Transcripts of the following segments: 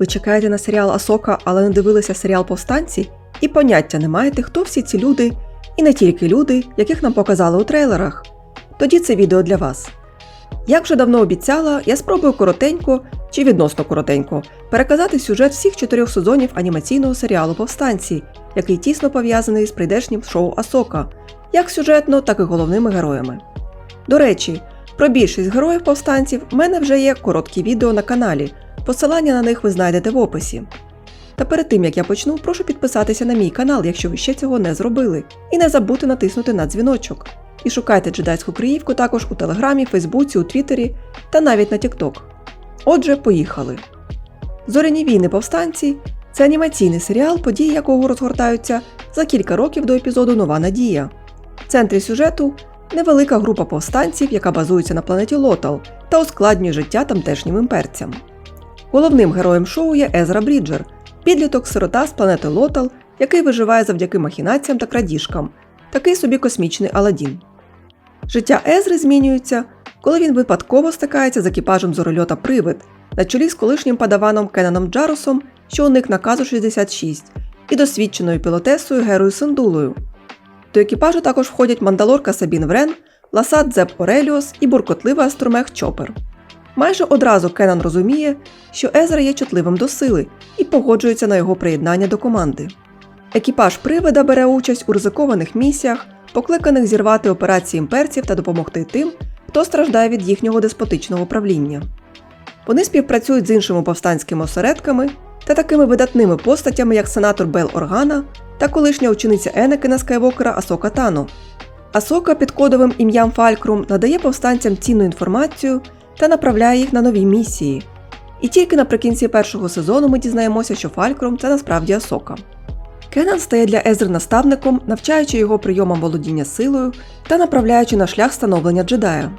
Ви чекаєте на серіал Асока, але не дивилися серіал Повстанці? І поняття не маєте, хто всі ці люди, і не тільки люди, яких нам показали у трейлерах. Тоді це відео для вас. Як вже давно обіцяла, я спробую коротенько чи відносно коротенько переказати сюжет всіх чотирьох сезонів анімаційного серіалу Повстанці, який тісно пов'язаний з прийдешнім шоу Асока, як сюжетно, так і головними героями. До речі, про більшість героїв повстанців в мене вже є короткі відео на каналі, посилання на них ви знайдете в описі. Та перед тим як я почну, прошу підписатися на мій канал, якщо ви ще цього не зробили, і не забудьте натиснути на дзвіночок. І шукайте джедайську Криївку також у Телеграмі, Фейсбуці, у Твіттері та навіть на Тікток. Отже, поїхали. Зоряні війни повстанці це анімаційний серіал, події якого розгортаються за кілька років до епізоду Нова Надія. В центрі сюжету невелика група повстанців, яка базується на планеті Лотал та ускладнює життя тамтешнім імперцям. Головним героєм шоу є Езра Бріджер, підліток сирота з планети Лотал, який виживає завдяки махінаціям та крадіжкам, такий собі космічний Аладдін. Життя Езри змінюється, коли він випадково стикається з екіпажем зорольота Привид на чолі з колишнім падаваном Кенаном Джарусом, що уник наказу 66, і досвідченою пілотесою Герою Синдулою. До екіпажу також входять мандалорка Сабін Врен, Ласад Зеп Ореліос і буркотливий астромех Чопер. Майже одразу Кенан розуміє, що Езра є чутливим до сили і погоджується на його приєднання до команди. Екіпаж привида бере участь у ризикованих місіях, покликаних зірвати операції імперців та допомогти тим, хто страждає від їхнього деспотичного правління. Вони співпрацюють з іншими повстанськими осередками та такими видатними постатями, як сенатор Бел Органа та колишня учениця Енекена Скайвокера Асока Тано. Асока під кодовим ім'ям Фалькрум надає повстанцям цінну інформацію та направляє їх на нові місії. І тільки наприкінці першого сезону ми дізнаємося, що Фалькрум це насправді Асока. Кенан стає для Езри наставником, навчаючи його прийомам володіння силою та направляючи на шлях становлення джедая.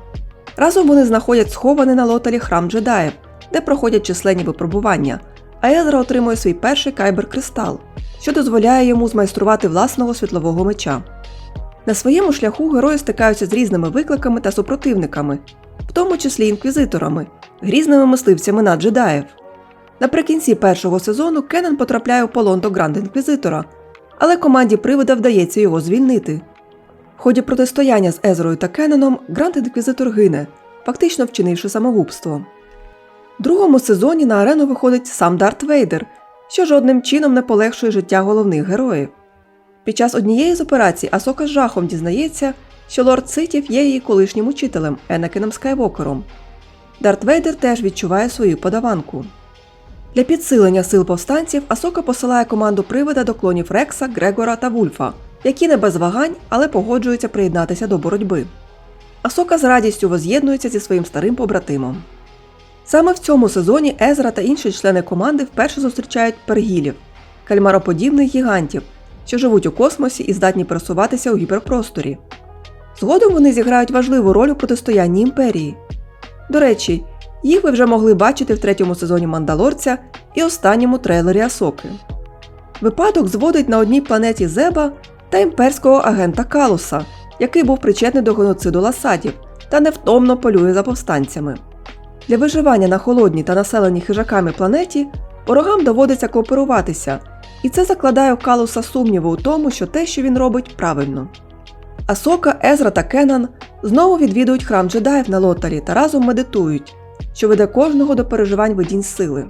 Разом вони знаходять схований на лоталі храм джедаїв, де проходять численні випробування, а Езра отримує свій перший кайбер-кристал, що дозволяє йому змайструвати власного світлового меча. На своєму шляху герої стикаються з різними викликами та супротивниками, в тому числі інквізиторами, грізними мисливцями на джедаїв. Наприкінці першого сезону Кеннен потрапляє у полон до Гранд Інквізитора, але команді привида вдається його звільнити. В ході протистояння з Езрою та Кенноном Гранд Інквізитор гине, фактично вчинивши самогубство. В другому сезоні на арену виходить сам Дарт Вейдер, що жодним чином не полегшує життя головних героїв. Під час однієї з операцій Асока з жахом дізнається, що лорд Ситів є її колишнім учителем Енакеном Скайвокером. Дарт Вейдер теж відчуває свою подаванку. Для підсилення сил повстанців Асока посилає команду привида до клонів Рекса, Грегора та Вульфа, які не без вагань, але погоджуються приєднатися до боротьби. Асока з радістю воз'єднується зі своїм старим побратимом. Саме в цьому сезоні Езра та інші члени команди вперше зустрічають пергілів кальмароподібних гігантів, що живуть у космосі і здатні пересуватися у гіперпросторі. Згодом вони зіграють важливу роль у протистоянні імперії. До речі, їх ви вже могли бачити в третьому сезоні Мандалорця і останньому трейлері Асоки. Випадок зводить на одній планеті Зеба та імперського агента Калуса, який був причетний до геноциду ласадів та невтомно полює за повстанцями. Для виживання на холодній та населеній хижаками планеті ворогам доводиться кооперуватися, і це закладає у Калуса сумніви у тому, що те, що він робить, правильно. Асока, Езра та Кенан знову відвідують храм джедаїв на лотарі та разом медитують, що веде кожного до переживань видінь сили.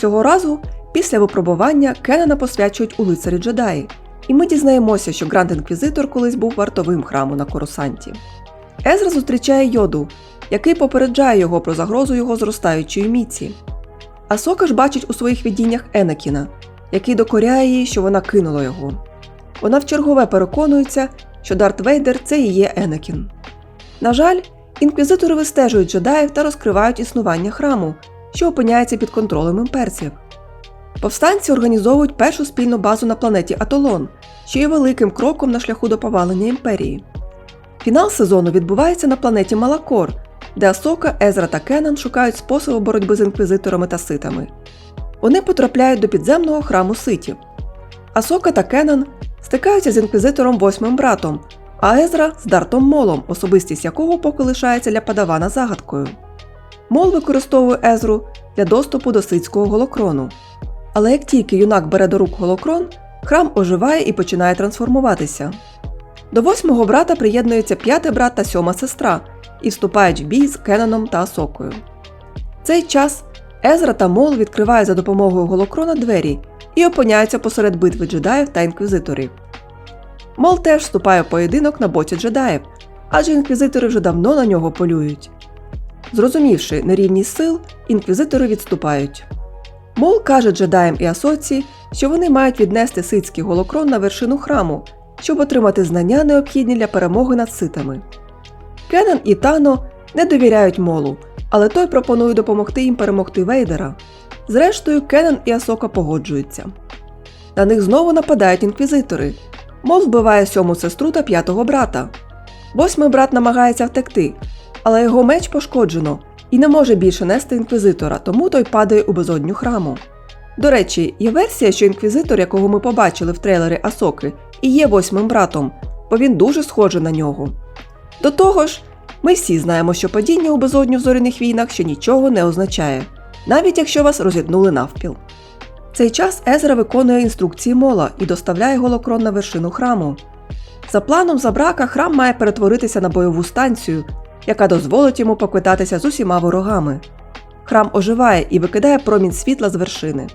Цього разу, після випробування, Кенана посвячують у лицарі джедаї, і ми дізнаємося, що Гранд Інквізитор колись був вартовим храму на Корусанті. Езра зустрічає йоду, який попереджає його про загрозу його зростаючої міці. Асока ж бачить у своїх видіннях Енекіна, який докоряє їй, що вона кинула його. Вона вчергове переконується, що Дарт Вейдер це і є Енекін. На жаль, інквізитори вистежують джедаїв та розкривають існування храму, що опиняється під контролем імперців. Повстанці організовують першу спільну базу на планеті Атолон, що є великим кроком на шляху до повалення імперії. Фінал сезону відбувається на планеті Малакор, де Асока, Езра та Кенан шукають способи боротьби з інквізиторами та ситами. Вони потрапляють до підземного храму ситів. Асока та Кенан стикаються з інквізитором восьмим братом, а Езра з Дартом Молом, особистість якого поки лишається для падавана загадкою. Мол використовує Езру для доступу до ситського голокрону. Але як тільки юнак бере до рук голокрон, храм оживає і починає трансформуватися. До восьмого брата приєднується п'ятий брат та сьома сестра і вступають в бій з Кеноном та Асокою. В цей час Езра та Мол відкривають за допомогою голокрона двері і опиняються посеред битви джедаїв та інквізиторів. Мол теж вступає в поєдинок на боці джедаїв, адже інквізитори вже давно на нього полюють. Зрозумівши нерівність сил, інквізитори відступають. Мол каже джедаям і асоці, що вони мають віднести ситський голокрон на вершину храму, щоб отримати знання, необхідні для перемоги над ситами. Кеннен і Тано не довіряють молу, але той пропонує допомогти їм перемогти Вейдера. Зрештою, Кеннен і Асока погоджуються. На них знову нападають інквізитори. Мол вбиває сьому сестру та п'ятого брата. Восьмий брат намагається втекти, але його меч пошкоджено і не може більше нести інквізитора, тому той падає у безодню храму. До речі, є версія, що інквізитор, якого ми побачили в трейлері Асоки, і є восьмим братом, бо він дуже схожий на нього. До того ж, ми всі знаємо, що падіння у безодню в зоряних війнах ще нічого не означає, навіть якщо вас розітнули навпіл. Цей час Езра виконує інструкції мола і доставляє голокрон на вершину храму. За планом Забрака храм має перетворитися на бойову станцію, яка дозволить йому поквитатися з усіма ворогами. Храм оживає і викидає промінь світла з вершини.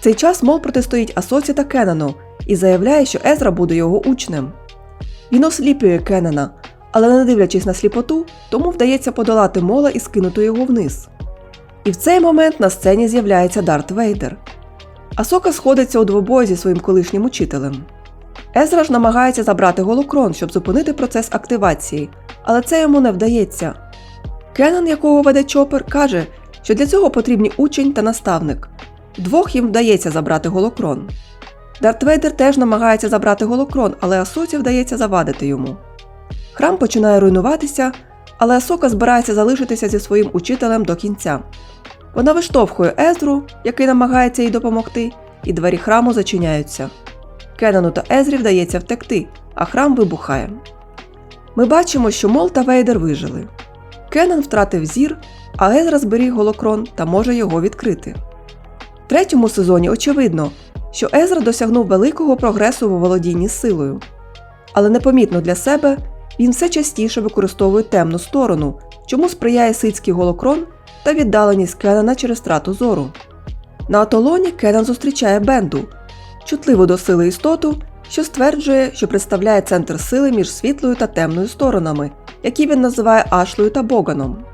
Цей час Мол протистоїть Асоці та Кенану і заявляє, що Езра буде його учнем. Він осліплює Кеннена, але не дивлячись на сліпоту, тому вдається подолати мола і скинути його вниз. І в цей момент на сцені з'являється Дарт Вейдер. Асока сходиться у двобої зі своїм колишнім учителем. Езра ж намагається забрати голокрон, щоб зупинити процес активації, але це йому не вдається. Кеннен, якого веде Чопер, каже, що для цього потрібні учень та наставник. Двох їм вдається забрати голокрон. Дарт Вейдер теж намагається забрати голокрон, але Асоці вдається завадити йому. Храм починає руйнуватися, але Асока збирається залишитися зі своїм учителем до кінця. Вона виштовхує Езру, який намагається їй допомогти, і двері храму зачиняються. Кенану та Езрі вдається втекти, а храм вибухає. Ми бачимо, що Мол та Вейдер вижили. Кеннан втратив зір, а Езра зберіг голокрон та може його відкрити. В третьому сезоні очевидно, що Езра досягнув великого прогресу в володінні силою. Але непомітно для себе він все частіше використовує темну сторону, чому сприяє ситський голокрон та віддаленість Кеннана через страту зору. На Атолоні Кеннан зустрічає Бенду, чутливу до сили істоту, що стверджує, що представляє центр сили між світлою та темною сторонами, які він називає Ашлою та Боганом.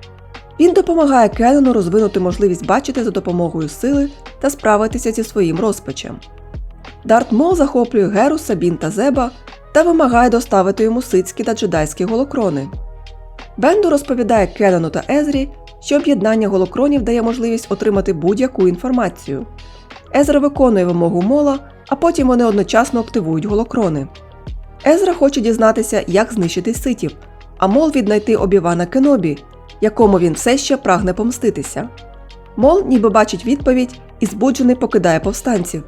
Він допомагає Кеннону розвинути можливість бачити за допомогою сили та справитися зі своїм розпачем. Дарт Мол захоплює Геру, Сабін та Зеба та вимагає доставити йому ситські та джедайські голокрони. Бенду розповідає Кеннону та Езрі, що об'єднання голокронів дає можливість отримати будь-яку інформацію. Езра виконує вимогу мола, а потім вони одночасно активують голокрони. Езра хоче дізнатися, як знищити ситів, а мол віднайти обівана Кенобі, якому він все ще прагне помститися. Мол ніби бачить відповідь і збуджений покидає повстанців.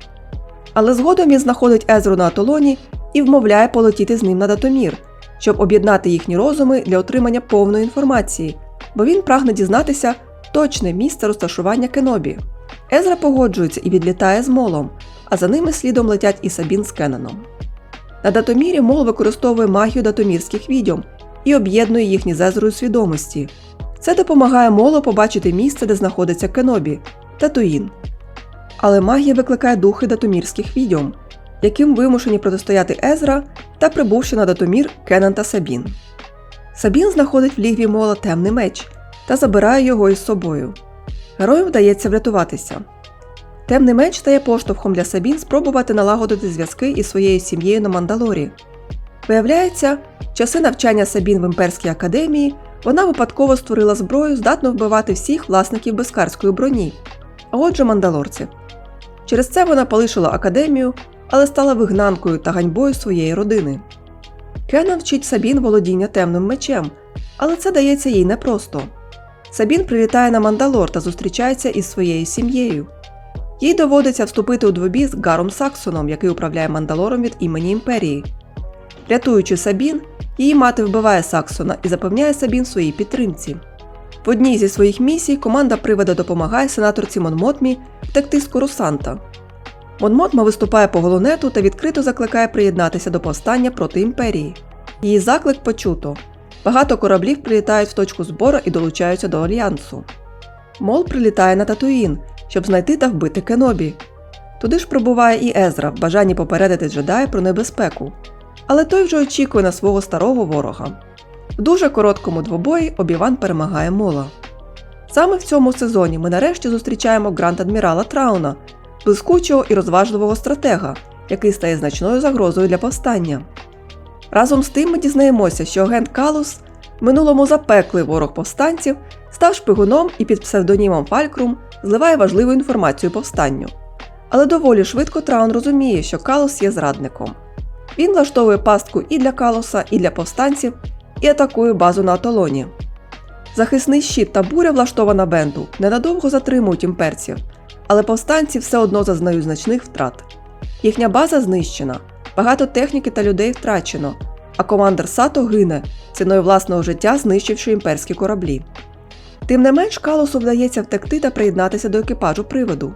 Але згодом він знаходить Езру на Атолоні і вмовляє полетіти з ним на Датомір, щоб об'єднати їхні розуми для отримання повної інформації, бо він прагне дізнатися точне місце розташування Кенобі. Езра погоджується і відлітає з молом, а за ними слідом летять і Сабін з Кенаном. На Датомірі мол використовує магію датомірських відьом і об'єднує їхні з Езрою свідомості. Це допомагає молу побачити місце, де знаходиться Кенобі Татуїн. Але магія викликає духи датомірських відьом, яким вимушені протистояти Езра та прибувши на Датомір Кенан та Сабін. Сабін знаходить в лігві мола темний меч та забирає його із собою. Героям вдається врятуватися. Темний меч стає поштовхом для Сабін спробувати налагодити зв'язки із своєю сім'єю на Мандалорі. Виявляється, часи навчання Сабін в імперській академії вона випадково створила зброю, здатну вбивати всіх власників безкарської броні, а отже, мандалорців. Через це вона полишила академію, але стала вигнанкою та ганьбою своєї родини. Кенан вчить Сабін володіння темним мечем, але це дається їй непросто. Сабін прилітає на Мандалор та зустрічається із своєю сім'єю. Їй доводиться вступити у двобій з Гаром Саксоном, який управляє Мандалором від імені імперії. Рятуючи Сабін, її мати вбиває Саксона і запевняє Сабін своїй підтримці. В одній зі своїх місій команда привода допомагає сенаторці Монмотмі втекти з Корусанта. Монмотма виступає по голонету та відкрито закликає приєднатися до повстання проти імперії. Її заклик почуто. Багато кораблів прилітають в точку збору і долучаються до альянсу. Мол прилітає на Татуїн, щоб знайти та вбити Кенобі. Туди ж прибуває і Езра в бажанні попередити джедая про небезпеку. Але той вже очікує на свого старого ворога. В дуже короткому двобої Обіван перемагає Мола. Саме в цьому сезоні ми нарешті зустрічаємо гранд-адмірала Трауна, блискучого і розважливого стратега, який стає значною загрозою для повстання. Разом з тим ми дізнаємося, що агент Калус, в минулому запеклий ворог повстанців, став шпигуном і під псевдонімом Фалькрум зливає важливу інформацію повстанню. Але доволі швидко Траун розуміє, що Калус є зрадником. Він влаштовує пастку і для Калуса, і для повстанців, і атакує базу на Атолоні. Захисний щит та буря, влаштована Бенду, ненадовго затримують імперців, але повстанці все одно зазнають значних втрат. Їхня база знищена, багато техніки та людей втрачено, а командир Сато гине ціною власного життя, знищивши імперські кораблі. Тим не менш, Калусу вдається втекти та приєднатися до екіпажу приводу.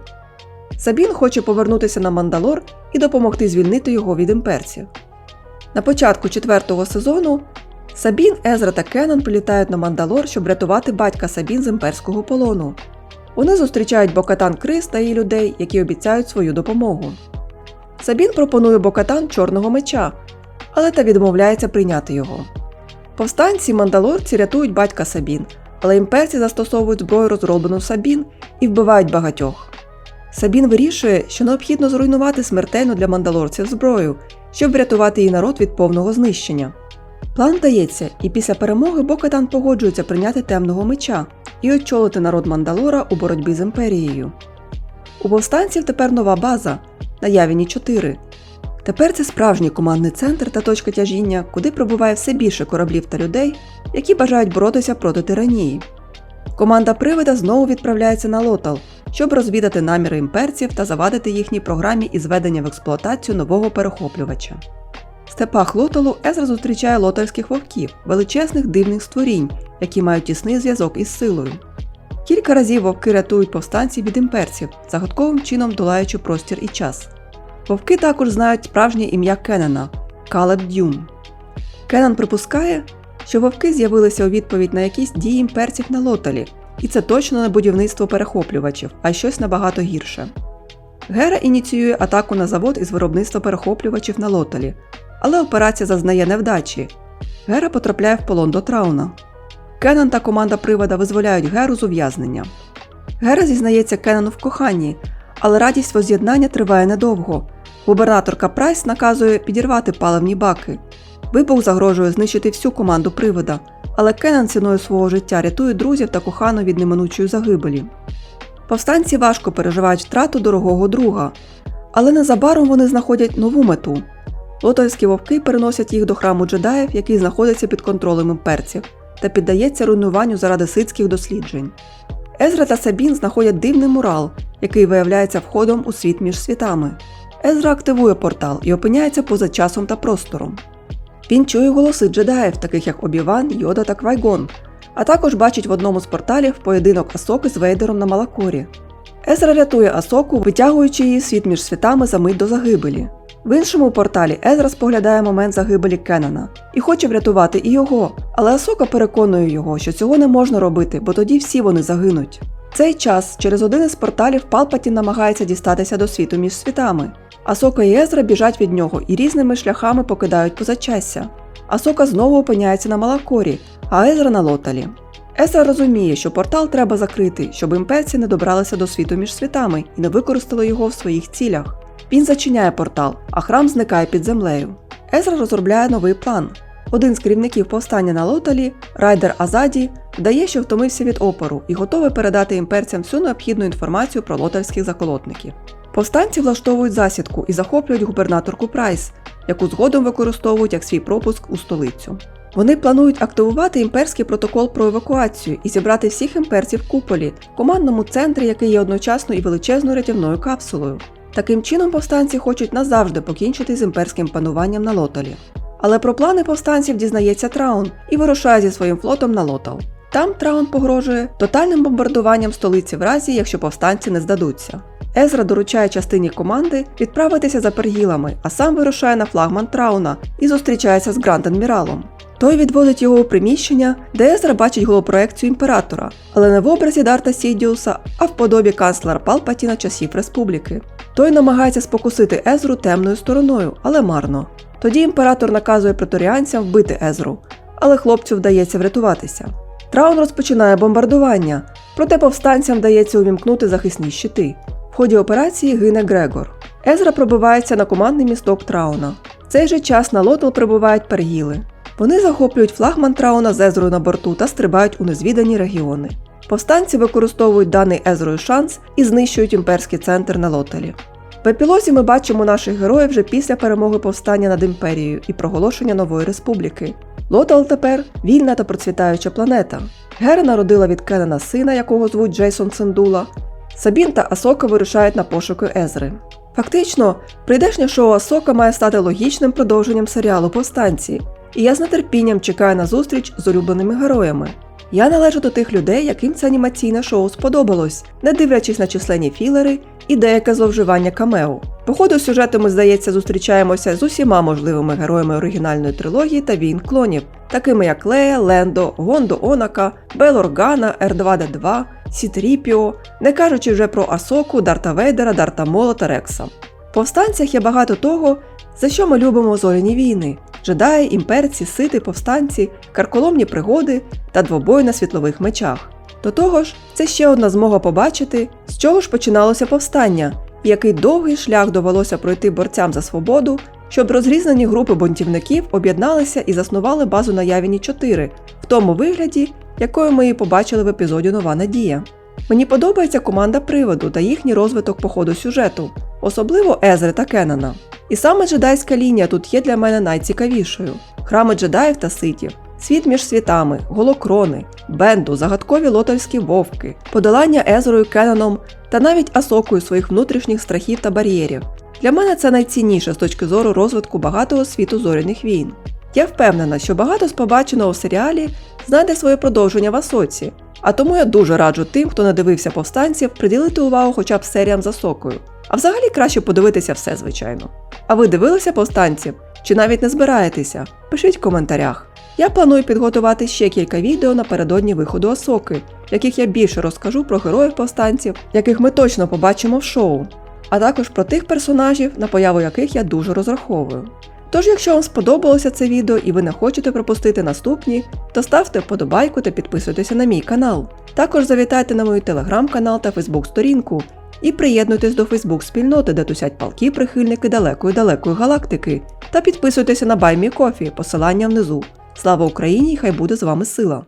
Сабін хоче повернутися на Мандалор і допомогти звільнити його від імперців. На початку четвертого сезону Сабін, Езра та Кеннон прилітають на Мандалор, щоб рятувати батька Сабін з імперського полону. Вони зустрічають Бокатан Крис та її людей, які обіцяють свою допомогу. Сабін пропонує Бокатан чорного меча, але та відмовляється прийняти його. Повстанці мандалорці рятують батька Сабін, але імперці застосовують зброю, розроблену Сабін, і вбивають багатьох. Сабін вирішує, що необхідно зруйнувати смертельну для мандалорців зброю, щоб врятувати її народ від повного знищення. План дається, і після перемоги Бокатан погоджується прийняти темного меча і очолити народ Мандалора у боротьбі з імперією. У повстанців тепер нова база на Явіні 4. Тепер це справжній командний центр та точка тяжіння, куди прибуває все більше кораблів та людей, які бажають боротися проти тиранії. Команда привида знову відправляється на Лотал, щоб розвідати наміри імперців та завадити їхній програмі із введення в експлуатацію нового перехоплювача. Степах Лоталу Езра зустрічає лотальських вовків, величезних дивних створінь, які мають тісний зв'язок із силою. Кілька разів вовки рятують повстанців від імперців, загадковим чином долаючи простір і час. Вовки також знають справжнє ім'я Кеннена – Калеб Дюм. Кеннен припускає, що вовки з'явилися у відповідь на якісь дії імперців на Лоталі, і це точно не будівництво перехоплювачів, а щось набагато гірше. Гера ініціює атаку на завод із виробництва перехоплювачів на Лоталі, але операція зазнає невдачі. Гера потрапляє в полон до Трауна. Кеннен та команда привода визволяють Геру з ув'язнення. Гера зізнається Кеннену в коханні, але радість воз'єднання триває недовго. Губернаторка Прайс наказує підірвати паливні баки. Вибух загрожує знищити всю команду привода, але Кеннен ціною свого життя рятує друзів та кохану від неминучої загибелі. Повстанці важко переживають втрату дорогого друга, але незабаром вони знаходять нову мету. Лотальські вовки переносять їх до храму джедаїв, який знаходиться під контролем імперців, та піддається руйнуванню заради ситських досліджень. Езра та Сабін знаходять дивний мурал, який виявляється входом у світ між світами. Езра активує портал і опиняється поза часом та простором. Він чує голоси джедаїв, таких як Обіван, Йода та Квайгон, а також бачить в одному з порталів поєдинок Асоки з Вейдером на Малакорі. Езра рятує Асоку, витягуючи її світ між світами за мить до загибелі. В іншому порталі Езра споглядає момент загибелі Кеннена і хоче врятувати і його, але Асока переконує його, що цього не можна робити, бо тоді всі вони загинуть. В цей час через один із порталів Палпатін намагається дістатися до світу між світами. Асока і Езра біжать від нього і різними шляхами покидають позачастя. Асока знову опиняється на Малакорі, а Езра на Лоталі. Езра розуміє, що портал треба закрити, щоб імперці не добралися до світу між світами і не використали його в своїх цілях. Він зачиняє портал, а храм зникає під землею. Езра розробляє новий план. Один з керівників повстання на Лоталі, райдер Азаді, вдає, що втомився від опору і готовий передати імперцям всю необхідну інформацію про лотальських заколотників. Повстанці влаштовують засідку і захоплюють губернаторку Прайс, яку згодом використовують як свій пропуск у столицю. Вони планують активувати імперський протокол про евакуацію і зібрати всіх імперців в куполі, командному центрі, який є одночасно і величезною рятівною капсулою. Таким чином повстанці хочуть назавжди покінчити з імперським пануванням на Лоталі. Але про плани повстанців дізнається Траун і вирушає зі своїм флотом на Лотал. Там Траун погрожує тотальним бомбардуванням столиці в разі, якщо повстанці не здадуться. Езра доручає частині команди відправитися за пергілами, а сам вирушає на флагман Трауна і зустрічається з Гранд-адміралом. Той відводить його у приміщення, де Езра бачить голопроекцію імператора, але не в образі Дарта Сідіуса, а в подобі канцлера Палпатіна часів республіки. Той намагається спокусити Езру темною стороною, але марно. Тоді імператор наказує преторіанцям вбити Езру, але хлопцю вдається врятуватися. Траун розпочинає бомбардування, проте повстанцям вдається увімкнути захисні щити. В ході операції гине Грегор. Езра пробивається на командний місток Трауна. В цей же час на Лотл прибувають пергіли. Вони захоплюють флагман Трауна з Езрою на борту та стрибають у незвідані регіони. Повстанці використовують даний Езрою шанс і знищують імперський центр на Лотелі. В епілозі ми бачимо наших героїв вже після перемоги повстання над імперією і проголошення нової республіки. Лотал тепер вільна та процвітаюча планета. Гера народила від Кеннена сина, якого звуть Джейсон Сендула. Сабін та Асока вирушають на пошуки Езри. Фактично, прийдешнє шоу Асока має стати логічним продовженням серіалу Повстанці, і я з нетерпінням чекаю на зустріч з улюбленими героями. Я належу до тих людей, яким це анімаційне шоу сподобалось, не дивлячись на численні філери і деяке зловживання камео. По ходу сюжету ми, здається, зустрічаємося з усіма можливими героями оригінальної трилогії та війн клонів, такими як Лея, Лендо, Гондо Онака, Бел Органа, Р2Д2, Сітріпіо, не кажучи вже про Асоку, Дарта Вейдера, Дарта Мола та Рекса. В повстанцях є багато того, за що ми любимо зоряні війни: джедаї, імперці, сити, повстанці, карколомні пригоди та двобої на світлових мечах. До того ж, це ще одна змога побачити, з чого ж починалося повстання, і який довгий шлях довелося пройти борцям за свободу, щоб розрізнені групи бунтівників об'єдналися і заснували базу на Явіні 4 в тому вигляді, якою ми її побачили в епізоді Нова Надія. Мені подобається команда приводу та їхній розвиток по ходу сюжету, особливо Езри та Кеннана. І саме джедайська лінія тут є для мене найцікавішою: храми джедаїв та ситів, світ між світами, голокрони, бенду, загадкові лотальські вовки, подолання Езрою Кенаном та навіть Асокою своїх внутрішніх страхів та бар'єрів. Для мене це найцінніше з точки зору розвитку багатого світу зоряних війн. Я впевнена, що багато з побаченого в серіалі знайде своє продовження в Асоці, а тому я дуже раджу тим, хто не дивився повстанців, приділити увагу хоча б серіям за сокою. А взагалі краще подивитися все, звичайно. А ви дивилися повстанців? Чи навіть не збираєтеся? Пишіть в коментарях. Я планую підготувати ще кілька відео напередодні виходу Асоки, в яких я більше розкажу про героїв повстанців, яких ми точно побачимо в шоу, а також про тих персонажів, на появу яких я дуже розраховую. Тож, якщо вам сподобалося це відео і ви не хочете пропустити наступні, то ставте вподобайку та підписуйтеся на мій канал. Також завітайте на мою телеграм-канал та фейсбук-сторінку і приєднуйтесь до фейсбук-спільноти, де тусять палки прихильники далекої-далекої галактики. Та підписуйтеся на BuyMeCoffee, посилання внизу. Слава Україні! Хай буде з вами сила!